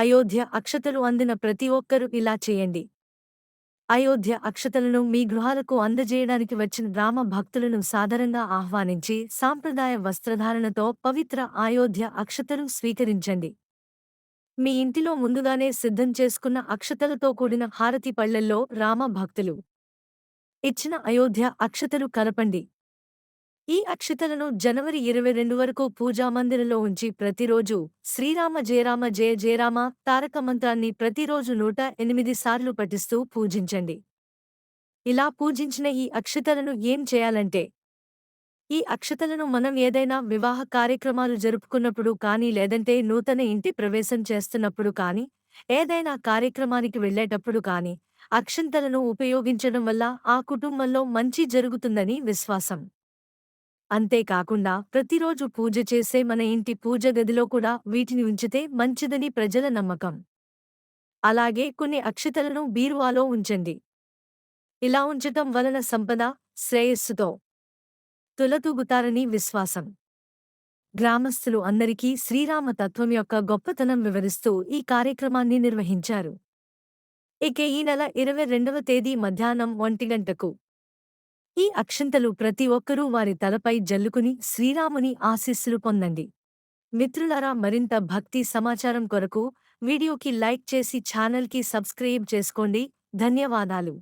అయోధ్య అక్షతలు అందిన ప్రతి ఒక్కరూ ఇలా చేయండి. అయోధ్య అక్షతలను మీ గృహాలకు అందజేయడానికి వచ్చిన రామ భక్తులను సాధారణంగా ఆహ్వానించి సాంప్రదాయ వస్త్రధారణతో పవిత్ర అయోధ్య అక్షతలు స్వీకరించండి. మీ ఇంటిలో ముందుగానే సిద్ధం చేసుకున్న అక్షతలతో కూడిన హారతి పళ్ళల్లో రామ భక్తులు. ఇచ్చిన అయోధ్య అక్షతలు కలపండి. ఈ అక్షతలను జనవరి ఇరవై రెండు వరకు పూజామందిరంలో ఉంచి ప్రతిరోజు శ్రీరామ జయరామ జయ జయరామ తారక మంత్రాన్ని ప్రతిరోజు నూట ఎనిమిది సార్లు పఠిస్తూ పూజించండి. ఇలా పూజించిన ఈ అక్షతలను ఏం చేయాలంటే ఈ అక్షతలను మనం ఏదైనా వివాహ కార్యక్రమాలు జరుపుకున్నప్పుడు కానీ లేదంటే నూతన ఇంటి ప్రవేశం చేస్తున్నప్పుడు కానీ ఏదైనా కార్యక్రమానికి వెళ్ళేటప్పుడు కానీ అక్షంతలను ఉపయోగించడం వల్ల ఆ కుటుంబంలో మంచి జరుగుతుందని విశ్వాసం. అంతేకాకుండా ప్రతిరోజు పూజ చేసే మన ఇంటి పూజ గదిలో కూడా వీటిని ఉంచితే మంచిదని ప్రజల నమ్మకం. అలాగే కొన్ని అక్షతలను బీరువాలో ఉంచండి. ఇలా ఉంచటం వలన సంపద శ్రేయస్సుతో తులతూగుతారని విశ్వాసం. గ్రామస్థులు అందరికీ శ్రీరామ తత్వం యొక్క గొప్పతనం వివరిస్తూ ఈ కార్యక్రమాన్ని నిర్వహించారు. ఇక ఈ నెల ఇరవై రెండవ తేదీ మధ్యాహ్నం ఒంటి గంటకు ఈ అక్షంతలు ప్రతి ఒక్కరూ వారి తలపై జల్లుకుని శ్రీరాముని ఆశీస్సులు పొందండి. మిత్రులారా మరింత భక్తి సమాచారం కొరకు వీడియోకి లైక్ చేసి ఛానల్కి సబ్స్క్రైబ్ చేసుకోండి. ధన్యవాదాలు.